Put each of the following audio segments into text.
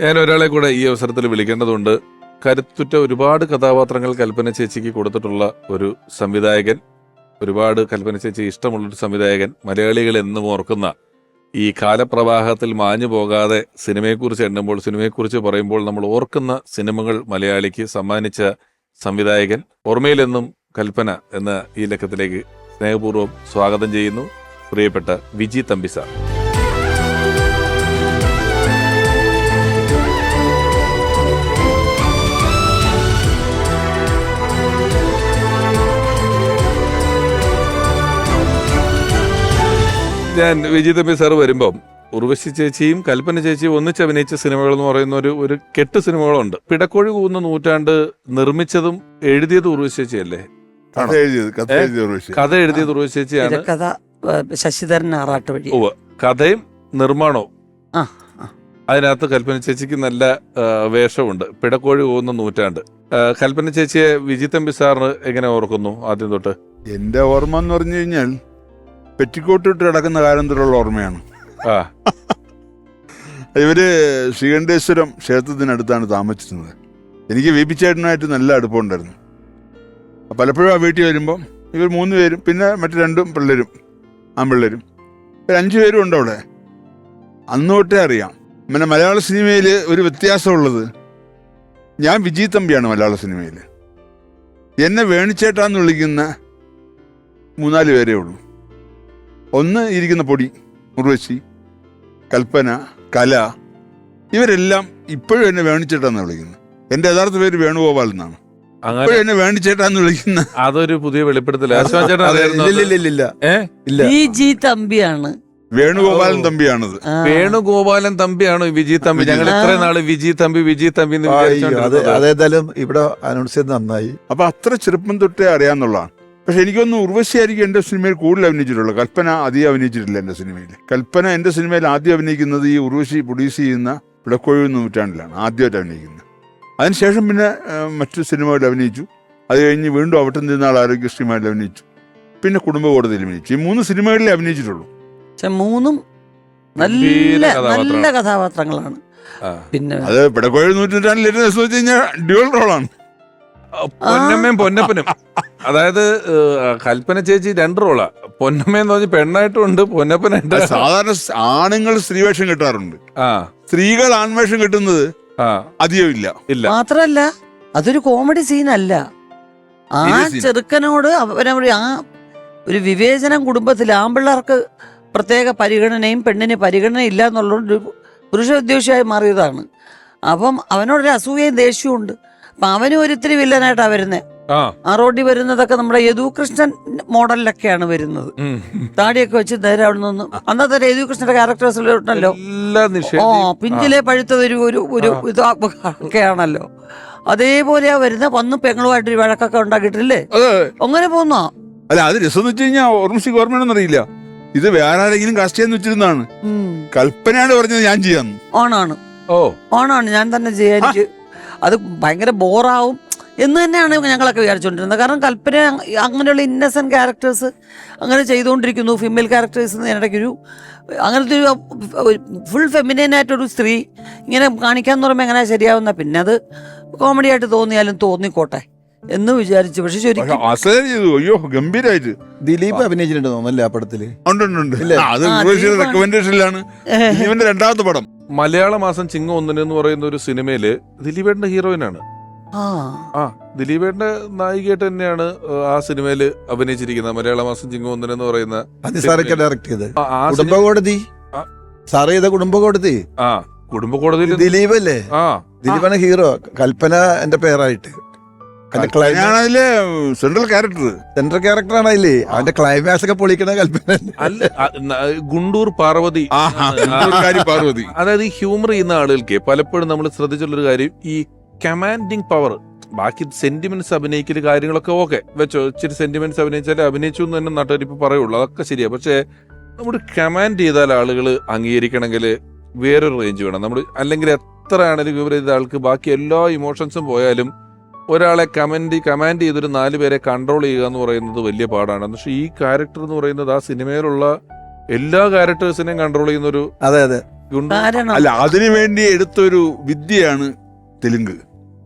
ഞാൻ ഒരാളെ കൂടെ ഈ അവസരത്തിൽ വിളിക്കേണ്ടതുണ്ട്. കരുത്തുറ്റ ഒരുപാട് കഥാപാത്രങ്ങൾ കൽപ്പന ചേച്ചിക്ക് കൊടുത്തിട്ടുള്ള ഒരു സംവിധായകൻ ഒരുപാട് കൽപ്പന ചേച്ചി ഇഷ്ടമുള്ളൊരു സംവിധായകൻ മലയാളികൾ എന്നും ഓർക്കുന്ന ഈ കാലപ്രവാഹത്തിൽ മാഞ്ഞു പോകാതെ സിനിമയെക്കുറിച്ച് എണ്ണുമ്പോൾ സിനിമയെക്കുറിച്ച് പറയുമ്പോൾ നമ്മൾ ഓർക്കുന്ന സിനിമകൾ മലയാളിക്ക് സമ്മാനിച്ച സംവിധായകൻ ഓർമ്മയിലെന്നും കൽപ്പന എന്ന ഈ ലക്കത്തിലേക്ക് സ്നേഹപൂർവം സ്വാഗതം ചെയ്യുന്നു. പ്രിയപ്പെട്ട വിജി തമ്പിസാർ ഞാൻ വിജയ് തമ്പി സാർ വരുമ്പം ഉർവശി ചേച്ചിയും കൽപ്പന ചേച്ചിയും ഒന്നിച്ച് അഭിനയിച്ച സിനിമകൾ എന്ന് പറയുന്ന ഒരു ഒരു കെട്ട് സിനിമകളുണ്ട്. പിടക്കോഴി കൂന്ന നൂറ്റാണ്ട് നിർമ്മിച്ചതും എഴുതിയത് ഉർവശി ചേച്ചിയല്ലേ? കഥ എഴുതിയത് കഥ എഴുതിയത് ഉർവശി. കഥ ചേച്ചിയാണ്. ഏ, ശശിധരൻ ആറാട്ട് വഴി. കഥയും നിർമ്മാണവും. അതിനകത്ത് കൽപ്പന ചേച്ചിക്ക് നല്ല വേഷമുണ്ട്. പിടക്കോഴി പോകുന്ന നൂറ്റാണ്ട്. കൽപ്പന ചേച്ചിയെ വിജിത്തമ്പി സാറിന് എങ്ങനെ ഓർക്കുന്നു ആദ്യം തൊട്ട്? എന്റെ ഓർമ്മ എന്ന് പറഞ്ഞു കഴിഞ്ഞാൽ പെറ്റിക്കോട്ട് ഇട്ട് കിടക്കുന്ന കാലം തൊട്ടുള്ള ഓർമ്മയാണ്. ആ. ഇവർ ശ്രീകണ്ഠേശ്വരം ക്ഷേത്രത്തിനടുത്താണ് താമസിച്ചിരുന്നത്. എനിക്ക് വി പി ചേട്ടനുമായിട്ട് നല്ല അടുപ്പമുണ്ടായിരുന്നു. ഉണ്ടായിരുന്നു പലപ്പോഴും ആ വീട്ടിൽ വരുമ്പം ഇവർ മൂന്ന് പേരും പിന്നെ മറ്റു രണ്ടും പിള്ളേരും ആൺപിള്ളേരും ഒരു അഞ്ചു പേരും ഉണ്ട് അവിടെ. അന്ന് തൊട്ടേ അറിയാം. പിന്നെ മലയാള സിനിമയിൽ ഒരു വ്യത്യാസമുള്ളത് ഞാൻ വിജയ് തമ്പിയാണ് മലയാള സിനിമയിൽ എന്നെ വേണിച്ചേട്ടാന്ന് വിളിക്കുന്ന മൂന്നാൽ പേരേ ഉള്ളൂ. ഒന്ന് ഇരിക്കുന്ന പൊടി ഉർവശി കൽപ്പന കല ഇവരെല്ലാം ഇപ്പോഴും എന്നെ വേണിച്ചേട്ടാന്ന് വിളിക്കുന്നത്. എന്റെ യഥാർത്ഥ പേര് വേണുഗോപാൽ എന്നാണ്. ഇപ്പോഴും എന്നെ വേണിച്ചേട്ടാന്ന് വിളിക്കുന്ന. അതൊരു പുതിയ വെളിപ്പെടുത്തല. തമ്പിയാണ്. വേണുഗോപാലൻ തമ്പിയാണത്. വേണുഗോപാലൻ തമ്പിയാണ് വിജി തമ്പി. ഞങ്ങൾ ഇത്ര നാൾ വിജി തമ്പി വിജി തമ്പി അതേതായാലും ഇവിടെ അനൗൺസ് ചെയ്ത് നന്നായി. അപ്പൊ അത്ര ചെറുപ്പം തൊട്ടേ അറിയാന്നുള്ളതാണ്. പക്ഷെ എനിക്കൊന്ന് ഉർവശിയായിരിക്കും എന്റെ സിനിമയിൽ കൂടുതൽ അഭിനയിച്ചിട്ടുള്ളൂ കൽപ്പന അധികം അഭിനയിച്ചിട്ടില്ല എന്റെ സിനിമയിൽ. കൽപ്പന എന്റെ സിനിമയിൽ ആദ്യം അഭിനയിക്കുന്നത് ഈ ഉർവശി പ്രൊഡ്യൂസ് ചെയ്യുന്ന പിടക്കോഴി നൂറ്റാണ്ടിലാണ് ആദ്യമായിട്ട് അഭിനയിക്കുന്നത്. അതിനുശേഷം പിന്നെ മറ്റു സിനിമകളിൽ അഭിനയിച്ചു. അത് കഴിഞ്ഞ് വീണ്ടും അവിടെ നിന്നാൾ ആരോഗ്യശ്രീമാരിൽ അഭിനയിച്ചു. പിന്നെ കുടുംബ കോടതിയിൽ അഭിനയിച്ചു. ഈ മൂന്ന് സിനിമകളിൽ അഭിനയിച്ചിട്ടുള്ളൂ. പക്ഷെ മൂന്നും നല്ല നല്ല കഥാപാത്രങ്ങളാണ്. പിന്നെ അത് പിടക്കോഴി കഴിഞ്ഞാൽ ഡ്യുവൽ റോളാണ് പൊന്നമ്മയും പൊന്നപ്പനും. അതായത് കൽപ്പന ചേച്ചി രണ്ട് റോളാ. പൊന്നമ്മ എന്ന് പറഞ്ഞ പെണ്ണായിട്ടും ഉണ്ട് പൊന്നപ്പനായിട്ട് സാധാരണ ആണുങ്ങൾ സ്ത്രീവേഷം കിട്ടാറുണ്ട്. ആ. സ്ത്രീകൾ ആൺവേഷം കിട്ടുന്നത് ആ. അധികം ഇല്ല. ഇല്ല മാത്രല്ല അതൊരു കോമഡി സീൻ അല്ല ആ Serious scene. ചെറുക്കനോട് അവനവർ ആ ഒരു വിവേചനം കുടുംബത്തിൽ ആമ്പിള്ളേർക്ക് പ്രത്യേക പരിഗണനയും പെണ്ണിന് പരിഗണന ഇല്ല എന്നുള്ളതുകൊണ്ട് ഒരു പുരുഷ ഉദ്യോഗിയായി മാറിയതാണ്. അപ്പം അവനോടൊരു അസൂയയും ദേഷ്യവും ഉണ്ട് അപ്പം അവനും ഒരിത്തിരി വില്ലനായിട്ടാണ് വരുന്നത് ആ. റോഡിൽ വരുന്നതൊക്കെ നമ്മുടെ യദുകൃഷ്ണൻ മോഡലിലൊക്കെയാണ് വരുന്നത്. താടിയൊക്കെ വെച്ച് നേരെ അവിടെ നിന്ന് അന്നത്തെ യദുകൃഷ്ണന്റെ ക്യാരക്ടേഴ്സ് എല്ലാം ഓ പിഞ്ചിലെ പഴുത്തത് ഒരു ഒരു ഒരു ഇത് ഒക്കെയാണല്ലോ അതേപോലെയാ വരുന്ന വന്ന് പെങ്ങളുമായിട്ട് ഒരു വഴക്കൊക്കെ ഉണ്ടാക്കിയിട്ടില്ലേ? അങ്ങനെ പോന്നോ അല്ല അത് രസം എന്ന് വെച്ച് കഴിഞ്ഞാൽ അറിയില്ല ഇത് വേറെ ആരെങ്കിലും കാസ്റ്റ് ചെയ്യാന്ന് വെച്ചിരുന്നാണ് കൽപ്പനയാണ് പറഞ്ഞത് ഞാൻ ചെയ്യാന്ന്. ഓണാണ്. ഓ. ഓണാണ് ഞാൻ തന്നെ ചെയ്യാൻ അത് ഭയങ്കര ബോറാവും. എന്ന് തന്നെയാണ് ഞങ്ങളൊക്കെ വിചാരിച്ചുകൊണ്ടിരുന്നത് കാരണം കൽപ്പന അങ്ങനെയുള്ള ഇന്നസെന്റ് ക്യാരക്ടേഴ്സ് അങ്ങനെ ചെയ്തുകൊണ്ടിരിക്കുന്നു. ഫീമെയിൽ ക്യാരക്ടേഴ്സ് ഇടയ്ക്കൊരു അങ്ങനത്തെ ഒരു ഫുൾ ഫെമിനൈനായിട്ടൊരു സ്ത്രീ ഇങ്ങനെ കാണിക്കാന്ന് പറയുമ്പോൾ എങ്ങനെ ശരിയാവുന്ന? പിന്നെ അത് കോമഡി ആയിട്ട് തോന്നിയാലും തോന്നിക്കോട്ടെ എന്ന് വിചാരിച്ചു. പക്ഷെ ശരിക്കും ചെയ്തു. അയ്യോ ഗംഭീരായിട്ട്. ദിലീപ് അഭിനയിച്ചിട്ടുണ്ട് ആ പടത്തിൽ? അത് റെക്കമെൻഡേഷനിലാണ് രണ്ടാമത്തെ പടം. മലയാള മാസം ചിങ്ങ ഒന്നിന് എന്ന് പറയുന്ന ഒരു സിനിമയിൽ ദിലീപേട്ടന്റെ ഹീറോയിനാണ് ആ. ആ ദിലീപേട്ടന്റെ നായികയായിട്ട് തന്നെയാണ് ആ സിനിമയിൽ അഭിനയിച്ചിരിക്കുന്നത്. മലയാള മാസം ചിങ്ങം ഒന്നിന് എന്ന് പറയുന്ന കുടുംബകോടതി ഡയറക്ട് ചെയ്ത് ആ, ആ കുടുംബ കോടതി ആ. സാറ് ചെയ്ത ആ കുടുംബ ദിലീപ് അല്ലേ ആ. ദിലീപാണ് ഹീറോ. കൽപ്പന എന്റെ പേരായിട്ട്. അതിലെ സെൻട്രൽ ക്യാരക്ടർ സെൻട്രൽ ക്യാരക്ടറാണ് അതിൽ. അവന്റെ ക്ലൈമാക്സ് ഒക്കെ പൊളിക്കണ കൽപ്പന അല്ല ഗുണ്ടൂർ പാർവതി. പാർവതി. അതായത് ഈ ഹ്യൂമർ ചെയ്യുന്ന ആളുകൾക്ക് പലപ്പോഴും നമ്മൾ ശ്രദ്ധിച്ചുള്ളൊരു കാര്യം ഈ കമാൻഡിങ് പവർ ബാക്കി സെന്റിമെന്റ്സ് അഭിനയിക്കൽ കാര്യങ്ങളൊക്കെ ഓക്കെ വെച്ചോ ഇച്ചിരി സെന്റിമെന്റ്സ് അഭിനയിച്ചാൽ അഭിനയിച്ചു എന്ന് തന്നെ നാട്ടുകാർ ഇപ്പൊ പറയുള്ളൂ. അതൊക്കെ ശരിയാ. പക്ഷേ നമ്മൾ കമാൻഡ് ചെയ്താൽ ആളുകൾ അംഗീകരിക്കണമെങ്കിൽ വേറൊരു റേഞ്ച് വേണം. നമ്മൾ അല്ലെങ്കിൽ എത്ര ആണെങ്കിലും വിവരം ചെയ്ത ആൾക്ക് ബാക്കി എല്ലാ ഇമോഷൻസും പോയാലും ഒരാളെ കമൻഡ് കമാൻഡ് ചെയ്തൊരു നാല് പേരെ കൺട്രോൾ ചെയ്യുക എന്ന് പറയുന്നത് വലിയ പാടാണ്. പക്ഷേ ഈ ക്യാരക്ടർ എന്ന് പറയുന്നത് ആ സിനിമയിലുള്ള എല്ലാ ക്യാരക്ടേഴ്സിനെയും കൺട്രോൾ ചെയ്യുന്ന ഒരു അതെ അതെ. അല്ല അതിനു വേണ്ടി എടുത്തൊരു വിദ്യയാണ് തെലുങ്ക്.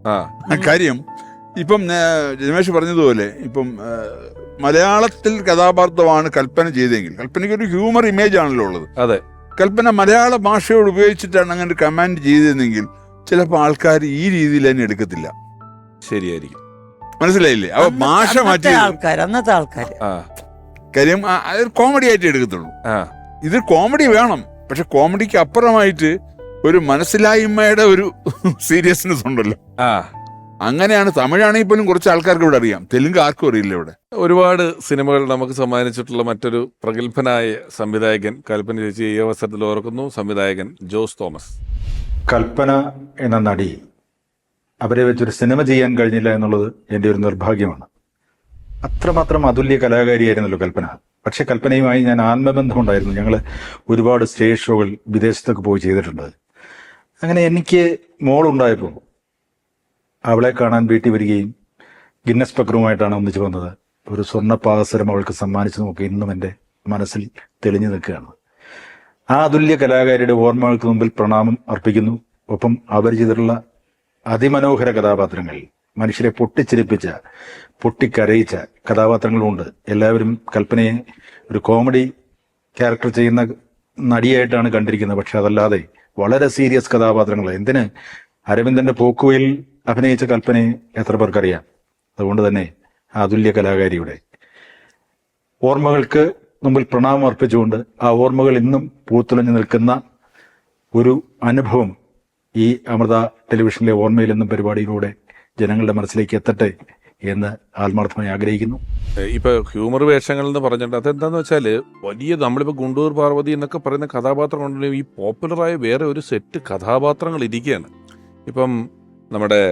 ആ. കാര്യം ഇപ്പം രമേശ് പറഞ്ഞതുപോലെ ഇപ്പം മലയാളത്തിൽ കഥാപാത്രമാണ് കൽപ്പന ചെയ്തെങ്കിൽ കൽപ്പനയ്ക്ക് ഒരു ഹ്യൂമർ ഇമേജ് ആണല്ലോ ഉള്ളത്. അതെ. കൽപ്പന മലയാള ഭാഷയോട് ഉപയോഗിച്ചിട്ടാണ് അങ്ങനെ കമാൻഡ് ചെയ്തിരുന്നെങ്കിൽ ചിലപ്പോൾ ആൾക്കാർ ഈ രീതിയിൽ തന്നെ എടുക്കത്തില്ല. ശരിയായിരിക്കും. മനസ്സിലായില്ലേ? അപ്പൊ ഭാഷ മാറ്റി ആൾക്കാർ അന്നത്തെ ആൾക്കാർ ആ. കാര്യം കോമഡി ആയിട്ട് എടുക്കത്തുള്ളൂ. ആ. ഇത് കോമഡി വേണം. പക്ഷെ കോമഡിക്ക് അപ്പുറമായിട്ട് ഒരു മനസ്സിലായ്മയുടെ ഒരു സീരിയസ്നെസ് ഉണ്ടല്ലോ. ആ. അങ്ങനെയാണ് തമിഴാണെങ്കിൽ പോലും കുറച്ച് ആൾക്കാർക്ക് ഇവിടെ അറിയാം. തെലുങ്ക് ആർക്കും അറിയില്ല ഇവിടെ. ഒരുപാട് സിനിമകൾ നമുക്ക് സമ്മാനിച്ചിട്ടുള്ള മറ്റൊരു പ്രഗത്ഭനായ സംവിധായകൻ കൽപ്പന ചേച്ചി ഈ അവസരത്തിൽ ഓർക്കുന്നു. സംവിധായകൻ ജോസ് തോമസ്. കൽപ്പന എന്ന നടി അവരെ വെച്ചൊരു സിനിമ ചെയ്യാൻ കഴിഞ്ഞില്ല എന്നുള്ളത് എന്റെ ഒരു നിർഭാഗ്യമാണ്. അത്രമാത്രം അതുല്യ കലാകാരിയായിരുന്നല്ലോ കൽപ്പന. പക്ഷെ കൽപ്പനയുമായി ഞാൻ ആത്മബന്ധമുണ്ടായിരുന്നു ഞങ്ങൾ ഒരുപാട് സ്റ്റേജ് ഷോകൾ വിദേശത്തൊക്കെ പോയി ചെയ്തിട്ടുണ്ട്. അങ്ങനെ എനിക്ക് മോളുണ്ടായപ്പോൾ അവളെ കാണാൻ വീട്ടിൽ വരികയും ഗിന്നസ് പക്രവുമായിട്ടാണ് ഒന്നിച്ചു വന്നത്. ഒരു സ്വർണ പാദസരം അവൾക്ക് നോക്കി ഇന്നും എന്റെ മനസ്സിൽ തെളിഞ്ഞു നിൽക്കുകയാണ്. ആ അതുല്യ കലാകാരിയുടെ ഓർമ്മകൾക്ക് മുമ്പിൽ പ്രണാമം അർപ്പിക്കുന്നു. ഒപ്പം അവർ ചെയ്തിട്ടുള്ള അതിമനോഹര കഥാപാത്രങ്ങൾ മനുഷ്യരെ പൊട്ടിച്ചിരിപ്പിച്ച പൊട്ടിക്കരയിച്ച കഥാപാത്രങ്ങളുമുണ്ട് എല്ലാവരും കൽപ്പനയെ ഒരു കോമഡി ക്യാരക്ടർ ചെയ്യുന്ന നടിയായിട്ടാണ് കണ്ടിരിക്കുന്നത്. പക്ഷെ അതല്ലാതെ വളരെ സീരിയസ് കഥാപാത്രങ്ങൾ എന്തിന്? അരവിന്ദന്റെ പോക്കുവയിൽ അഭിനയിച്ച കൽപ്പനയെ എത്ര പേർക്കറിയാം? അതുകൊണ്ട് തന്നെ അതുല്യ കലാകാരിയുടെ. ഓർമ്മകൾക്ക് മുമ്പിൽ പ്രണാമം അർപ്പിച്ചുകൊണ്ട് ആ ഓർമ്മകൾ ഇന്നും പൂത്തുലഞ്ഞു നിൽക്കുന്ന ഒരു അനുഭവം ഈ അമൃത ടെലിവിഷനിലെ ഓർമ്മയിൽ എന്നും പരിപാടിയിലൂടെ ജനങ്ങളുടെ മനസ്സിലേക്ക് എത്തട്ടെ എന്ന് ആത്മാർത്ഥമായി ആഗ്രഹിക്കുന്നു. ഇപ്പൊ ഹ്യൂമർ വേഷങ്ങൾ എന്ന് പറഞ്ഞിട്ട് അതെന്താന്ന് വെച്ചാൽ വലിയ നമ്മളിപ്പോ ഗുണ്ടൂർ പാർവതി എന്നൊക്കെ പറയുന്ന കഥാപാത്രം ഉണ്ടെങ്കിലും ഈ പോപ്പുലറായ വേറെ ഒരു സെറ്റ് കഥാപാത്രങ്ങൾ ഇരിക്കുകയാണ്. ഇപ്പം നമ്മുടെ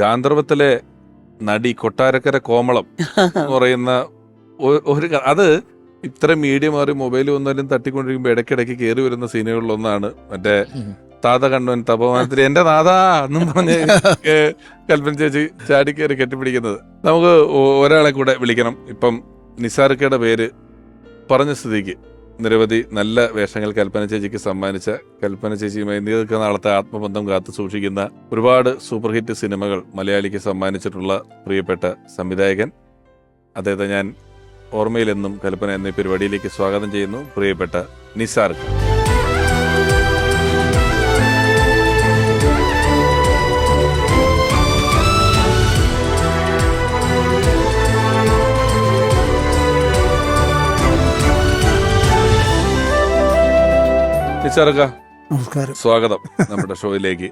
ഗാന്ധർവത്തിലെ നടി കൊട്ടാരക്കര കോമളം എന്ന് പറയുന്ന ഒരു അത് ഇത്ര മീഡിയ മാറി മൊബൈൽ വന്നാലും തട്ടിക്കൊണ്ടിരിക്കുമ്പോൾ ഇടയ്ക്കിടയ്ക്ക് കയറി വരുന്ന സീനുകളിലൊന്നാണ് മറ്റേ താത കണ്ടോൻ തപോവനത്തിൽ എന്റെ നാഥാ എന്നും പറഞ്ഞ് കൽപ്പന ചേച്ചി ചാടിക്കേറി കെട്ടിപ്പിടിക്കുന്നത്. നമുക്ക് ഒരാളെ കൂടെ വിളിക്കണം. ഇപ്പം നിസാർക്കയുടെ പേര് പറഞ്ഞ സ്ഥിതിക്ക് നിരവധി നല്ല വേഷങ്ങൾ കൽപ്പന ചേച്ചിക്ക് സമ്മാനിച്ച കൽപ്പന ചേച്ചിയുമായി നീതിക്കുന്ന നാളത്തെ ആത്മബന്ധം കാത്തു സൂക്ഷിക്കുന്ന ഒരുപാട് സൂപ്പർ ഹിറ്റ് സിനിമകൾ മലയാളിക്ക് സമ്മാനിച്ചിട്ടുള്ള പ്രിയപ്പെട്ട സംവിധായകൻ. അദ്ദേഹത്തെ ഞാൻ ഓർമ്മയിലെന്നും കൽപ്പന എന്ന ഈ പരിപാടിയിലേക്ക് സ്വാഗതം ചെയ്യുന്നു. പ്രിയപ്പെട്ട നിസാർക്ക്. നിസാർക്ക നമസ്കാരം. സ്വാഗതം നമ്മുടെ ഷോയിലേക്ക്.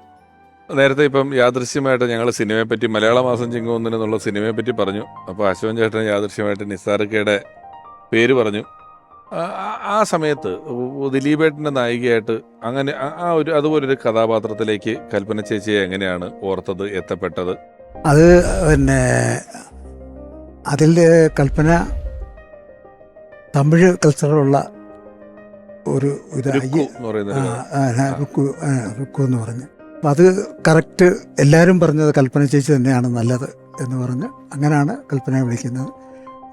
നേരത്തെ ഇപ്പം യാദൃശ്യമായിട്ട് ഞങ്ങൾ സിനിമയെ പറ്റി മലയാള മാസം ചിങ്ങുന്നതിനുള്ള എന്നുള്ള സിനിമയെ പറ്റി പറഞ്ഞു. അപ്പോൾ അശോകൻ ചേട്ടൻ യാദൃശ്യമായിട്ട് നിസാർക്കയുടെ പേര് പറഞ്ഞു. ആ- സമയത്ത് ദിലീപേട്ടന്റെ ദിലീപേട്ടന്റെ നായികയായിട്ട് അങ്ങനെ ആ- ഒരു അതുപോലെ ഒരു കഥാപാത്രത്തിലേക്ക് കൽപ്പന ചേച്ചിയെ എങ്ങനെയാണ് ഓർത്തത് എത്തപ്പെട്ടത്? അത് പിന്നെ അതിൽ കൽപ്പന തമിഴ് കൾച്ചറുള്ള ഒരു ഇത് റുക്കു ആ, റുക്കു എന്ന് പറഞ്ഞ്. അപ്പം അത് കറക്റ്റ് എല്ലാവരും പറഞ്ഞത് കൽപ്പന ചേച്ചി തന്നെയാണ് നല്ലത് എന്ന് പറഞ്ഞ് അങ്ങനെയാണ് കൽപ്പന വിളിക്കുന്നത്.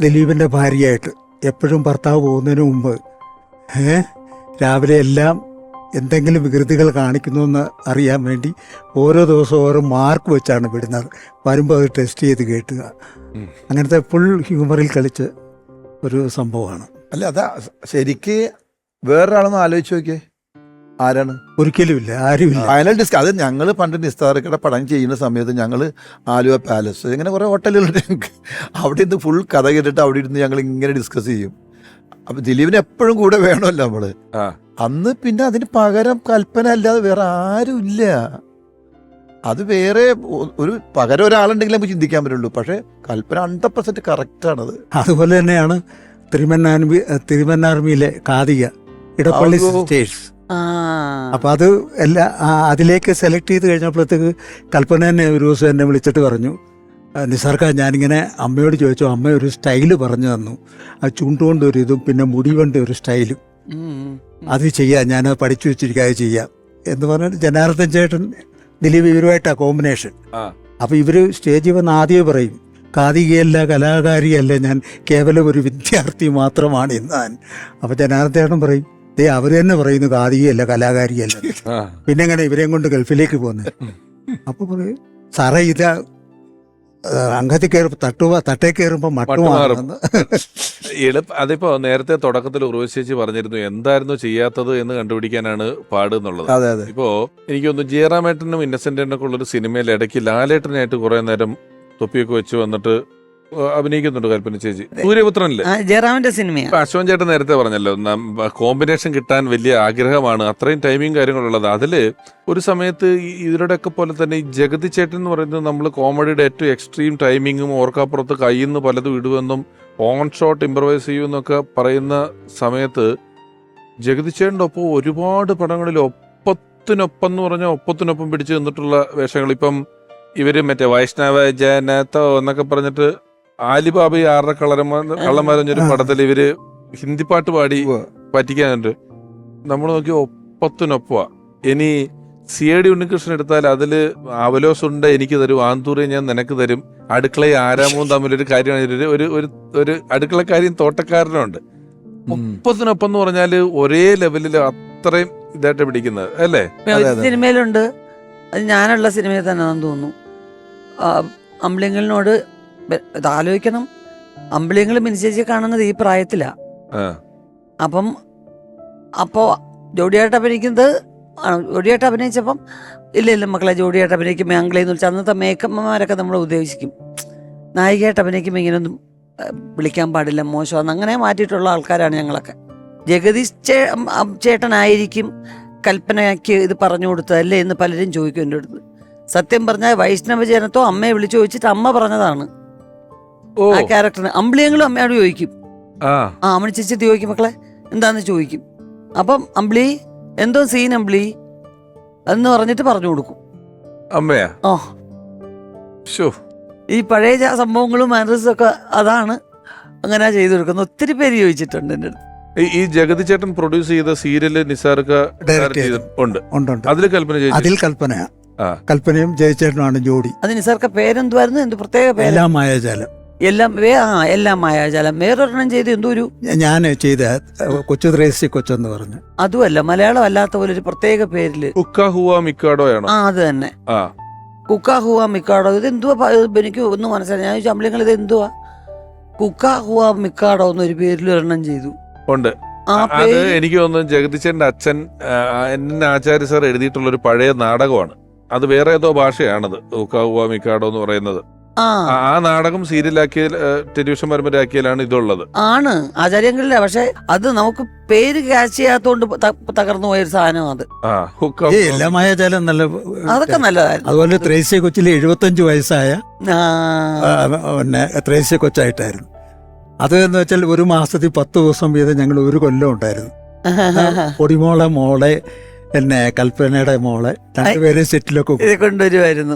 ദിലീപിന്റെ ഭാര്യയായിട്ട് എപ്പോഴും ഭർത്താവ് പോകുന്നതിന് മുമ്പ് ഏ രാവിലെ എല്ലാം എന്തെങ്കിലും വികൃതികൾ കാണിക്കുന്നു എന്ന് അറിയാൻ വേണ്ടി ഓരോ ദിവസവും ഓരോ മാർക്ക് വെച്ചാണ് വിടുന്നത്. വരുമ്പോൾ അത് ടെസ്റ്റ് ചെയ്ത് കേട്ടുക. അങ്ങനത്തെ ഫുൾ ഹ്യൂമറിൽ കളിച്ച് ഒരു സംഭവമാണ്. അല്ല അതാ ശരിക്ക് വേറൊരാളൊന്ന് ആലോചിച്ച് നോക്കിയേ. ആരാണ്? ഒരിക്കലുമില്ല ആരുമില്ല. ഫൈനൽ ഡിസ്ക് അത് ഞങ്ങൾ പണ്ട് നിസ്താർക്കയുടെ പടം ചെയ്യുന്ന സമയത്ത് ഞങ്ങൾ ആലുവ പാലസ് ഇങ്ങനെ കുറേ ഹോട്ടലുകളുണ്ട് ഞങ്ങൾക്ക് അവിടെ നിന്ന് ഫുൾ കഥ കേട്ടിട്ട് അവിടെ ഇരുന്ന് ഞങ്ങൾ ഇങ്ങനെ ഡിസ്കസ് ചെയ്യും. അപ്പൊ ദിലീപിന് എപ്പോഴും കൂടെ വേണമല്ലോ നമ്മൾ അന്ന് പിന്നെ അതിന് പകരം കൽപ്പന അല്ലാതെ വേറെ ആരും ഇല്ല അത് വേറെ ഒരു പകരം ഒരാളുണ്ടെങ്കിൽ നമുക്ക് ചിന്തിക്കാൻ പറ്റുള്ളൂ. പക്ഷെ കൽപ്പന ഹൺഡ്രഡ് പെർസെന്റ് കറക്റ്റ് ആണത്. അതുപോലെ തന്നെയാണ് തിരുമന്നാർമി തിരുമന്നാർമിയിലെ കാതിക. ഇടപ്പള്ളി. സിസ്റ്റേഴ്സ് അപ്പൊ അത് എല്ലാ അതിലേക്ക് സെലക്ട് ചെയ്ത് കഴിഞ്ഞപ്പോഴത്തേക്ക് കൽപ്പന തന്നെ ഒരു ദിവസം എന്നെ വിളിച്ചിട്ട് പറഞ്ഞു "ആ, നിസാർക്ക ഞാനിങ്ങനെ അമ്മയോട് ചോദിച്ചു അമ്മ ഒരു സ്റ്റൈൽ പറഞ്ഞു തന്നു. ആ ചുണ്ടുകൊണ്ട് ഒരു ഇതും പിന്നെ മുടി കൊണ്ട് ഒരു സ്റ്റൈലും. അത് ചെയ്യാം ഞാൻ പഠിച്ചു വെച്ചിരിക്കാതെ അത് ചെയ്യാം. എന്ന് പറഞ്ഞാൽ ജനാർദ്ദൻ ചേട്ടൻ ദിലീപ് ഇവരുമായിട്ടാണ് കോമ്പിനേഷൻ അപ്പോൾ അപ്പൊ ഇവർ സ്റ്റേജിൽ വന്ന് ആദ്യമേ പറയും കാതികയല്ല കലാകാരിയല്ല ഞാൻ കേവലം ഒരു വിദ്യാർത്ഥി മാത്രമാണ് ഇന്ന് ഞാൻ അപ്പൊ ജനാർദ്ദൻ ചേട്ടൻ പറയും ദേ അവർ തന്നെ പറയുന്നു കാതികയല്ല കലാകാരിയല്ല. പിന്നെ എങ്ങനെ ഇവരെയും കൊണ്ട് ഗൾഫിലേക്ക് പോകുന്നത് അപ്പൊ പറയും സാറേ ഇത് അംഗത്തിൽ കയറി തട്ടുക തട്ടേ കയറുമ്പോ മട്ടുമാറുന്നു അതിപ്പോ നേരത്തെ തുടക്കത്തിൽ ഉറവശേഷി പറഞ്ഞിരുന്നു എന്തായിരുന്നു ചെയ്യാത്തത് എന്ന് കണ്ടുപിടിക്കാനാണ് പാട് എന്നുള്ളത് അതെ അതെ. ഇപ്പോ എനിക്കൊന്ന് ജയറാമേട്ടനും ഇന്നസെന്റിനൊക്കെ ഉള്ളൊരു സിനിമയിൽ ഇടയ്ക്ക് ലാലേട്ടനായിട്ട് കുറെ നേരം തൊപ്പിയൊക്കെ വെച്ച് വന്നിട്ട് അഭിനയിക്കുന്നുണ്ട് കൽപ്പന ചേച്ചി. സൂര്യപുത്രനില്ലേ? ആ, ജയറാമിന്റെ സിനിമയാണ് ഇപ്പൊ അശ്വൻ ചേട്ടൻ നേരത്തെ പറഞ്ഞല്ലോ കോമ്പിനേഷൻ കിട്ടാൻ വലിയ ആഗ്രഹമാണ്. അത്രയും ടൈമിങ് കാര്യങ്ങളുള്ളത് അതിൽ ഒരു സമയത്ത് ഇതിലൂടെയൊക്കെ പോലെ തന്നെ ഈ ജഗതി ചേട്ടൻ എന്ന് പറയുന്നത് നമ്മൾ കോമഡിയുടെ ഏറ്റവും എക്സ്ട്രീം ടൈമിങ്ങും ഓർക്കാപ്പുറത്ത് കയ്യിൽ നിന്ന് പലതും ഇടുമെന്നും ഓൺ ഷോട്ട് ഇമ്പ്രവൈസ് ചെയ്യുമെന്നൊക്കെ പറയുന്ന സമയത്ത് ജഗതി ചേട്ടന്റെ ഒപ്പം ഒരുപാട് പടങ്ങളിൽ ഒപ്പത്തിനൊപ്പം എന്ന് പറഞ്ഞാൽ ഒപ്പത്തിനൊപ്പം പിടിച്ചു നിന്നിട്ടുള്ള വേഷങ്ങൾ. ഇപ്പം ഇവർ മറ്റേ വൈഷ്ണവ ജനത്തോ എന്നൊക്കെ പറഞ്ഞിട്ട് ആലിബാബ ആറര കളരന്മാർ കള്ളന്മാരൊരു പടത്തിൽ ഇവർ ഹിന്ദി പാട്ട് പാടി. പറ്റിക്കാനുണ്ട്. നമ്മൾ നോക്കി ഒപ്പത്തിനൊപ്പ ഇനി സി എ ഡി ഉണ്ണികൃഷ്ണൻ എടുത്താൽ അതിൽ അവലോസുണ്ട് എനിക്ക് തരും ആന്തൂറെ ഞാൻ നിനക്ക് തരും അടുക്കളയും ആരാമവും തമ്മിലൊരു കാര്യമാണ്. ഒരു ഒരു ഒരു അടുക്കളക്കാരിയും തോട്ടക്കാരനുണ്ട് ഒപ്പത്തിനൊപ്പം എന്ന് പറഞ്ഞാൽ ഒരേ ലെവലിൽ അത്രയും ഇതായിട്ട് പിടിക്കുന്നത് അല്ലേ? സിനിമയിലുണ്ട്. അത് ഞാനുള്ള സിനിമയിൽ തന്നെ തോന്നുന്നു. ബെ- ഇത് ആലോചിക്കണം അമ്പിളിയങ്ങൾ മിനിച്ചേച്ചി കാണുന്നത് ഈ പ്രായത്തിലാ. അപ്പം അപ്പോ ജോഡിയായിട്ട് അഭിനയിക്കുന്നത് ജോഡിയായിട്ട് അഭിനയിച്ചപ്പം ഇല്ല ഇല്ല മക്കളെ ജോഡിയായിട്ട് അഭിനയിക്കുമ്പോൾ എന്ന് വെച്ചാൽ അന്നത്തെ മേക്കമ്മമാരൊക്കെ നമ്മൾ ഉദ്ദേശിക്കും നായികയായിട്ട് അഭിനയിക്കുമ്പോൾ ഇങ്ങനെയൊന്നും വിളിക്കാൻ പാടില്ല മോശമാണ് അങ്ങനെ മാറ്റിയിട്ടുള്ള ആൾക്കാരാണ് ഞങ്ങളൊക്കെ. ജഗദീഷ് ചേ ചേട്ടനായിരിക്കും കൽപ്പനയ്ക്ക് ഇത് പറഞ്ഞു കൊടുത്തതല്ലേ എന്ന് പലരും ചോദിക്കും എന്റെ അടുത്ത്. സത്യം പറഞ്ഞാൽ വൈഷ്ണവ ജനത്തോ അമ്മയെ വിളിച്ചു ചോദിച്ചിട്ട് അമ്മ പറഞ്ഞതാണ്. ആ ക്യാരക്ടറിന് അമ്പിളിയെങ്കിലും അമ്മയോട് ചോദിക്കും. ആ. അമ്മ ചേച്ചി ചോദിക്കും മക്കളെ? എന്താന്ന് ചോദിക്കും. അപ്പം അമ്പിളി എന്തോ സീൻ അമ്പിളി? എന്ന് പറഞ്ഞിട്ട് പറഞ്ഞു കൊടുക്കും. അമ്മയാ? ആ. ഈ പഴയ സംഭവങ്ങളും മാനറിസും ഒക്കെ അതാണ് അങ്ങനെ ചെയ്തു കൊടുക്കുന്നത്. ഒത്തിരി പേര് ചോദിച്ചിട്ടുണ്ട് എന്റെ അടുത്ത്. ഈ- ജഗതി ചേട്ടൻ പ്രൊഡ്യൂസ് ചെയ്ത സീരിയൽ നിസാർക്ക. ഉണ്ട്. ഉണ്ട് ഉണ്ട്. കൽപ്പന അതിൽ കൽപ്പനയാ. കൽപ്പനയും ജയചേട്ടനുമാണ് ജോഡി. അത് നിസാർക്ക പേരെന്തുവായിരുന്നു? എന്ത് പ്രത്യേക പേര്? എല്ലാം മായാജാലം. എല്ലാം വേ ആ എല്ലാം മായാജാലം. വേറൊരെണ്ണം ചെയ്ത് എന്തോ ഒരു ഞാൻ ചെയ്ത കൊച്ചു ത്രേസി കൊച്ചെന്ന് പറഞ്ഞു. അതുമല്ല മലയാളം അല്ലാത്ത പോലെ ഒരു പ്രത്യേക പേരിൽ. മിക്കാടോ ഹുവ മിക്കാഡോയാണോ? ആ അത് തന്നെ. ആ. കുക്ക ഹുവ മിക്കാടോ ഇത് എന്തുവാ എനിക്ക് ഒന്നും മനസ്സിലായി ഞാൻ ചോദിച്ചു അമ്പലങ്ങൾ ഇത് എന്തുവാ? കുക്കാ ഹുവ മിക്കാടോ എന്നൊരു പേരിൽ ഒരെണ്ണം ചെയ്തു. ഉണ്ട്. ആ അത് എനിക്ക് തോന്നുന്നു ജഗദീശന്റെ അച്ഛൻ എൻ ആചാര്യ സാർ എഴുതിയിട്ടുള്ള ഒരു പഴയ നാടകമാണ്. അത് വേറെ ഏതോ ഭാഷയാണത് കുക്ക ഹുവ മിക്കാഡോ എന്ന് പറയുന്നത്. ആ. നാടകം സീരിയലാക്കിയ ടെലിവിഷൻ പരമ്പരയാക്കിയാലാണ് ഇതുള്ളത്. ആണ്. ആചാര്യങ്ങളില്ല. പക്ഷെ അത് നമുക്ക് പേര് ക്യാച്ച് ചെയ്യാത്തോണ്ട് തകർന്നു തകർന്നു പോയൊരു സാധനം അത്. എല്ലാ മായാജാലം നല്ല അതൊക്കെ നല്ലതായിരുന്നു. അതുപോലെ ത്രേസ്യ കൊച്ചിലെ എഴുപത്തഞ്ച് വയസ്സായ പിന്നെ ത്രേസ്യ കൊച്ചായിട്ടായിരുന്നു. അത് എന്ന് വെച്ചാൽ ഒരു മാസത്തിൽ പത്ത് ദിവസം വീതം ഞങ്ങൾ ഒരു കൊല്ലം ഉണ്ടായിരുന്നു. പൊടിമോളെ മോളെ പിന്നെ കൽപ്പനയുടെ മോളെ രണ്ടുപേരെ സെറ്റിലൊക്കെ കൊണ്ടുവരുമായിരുന്നു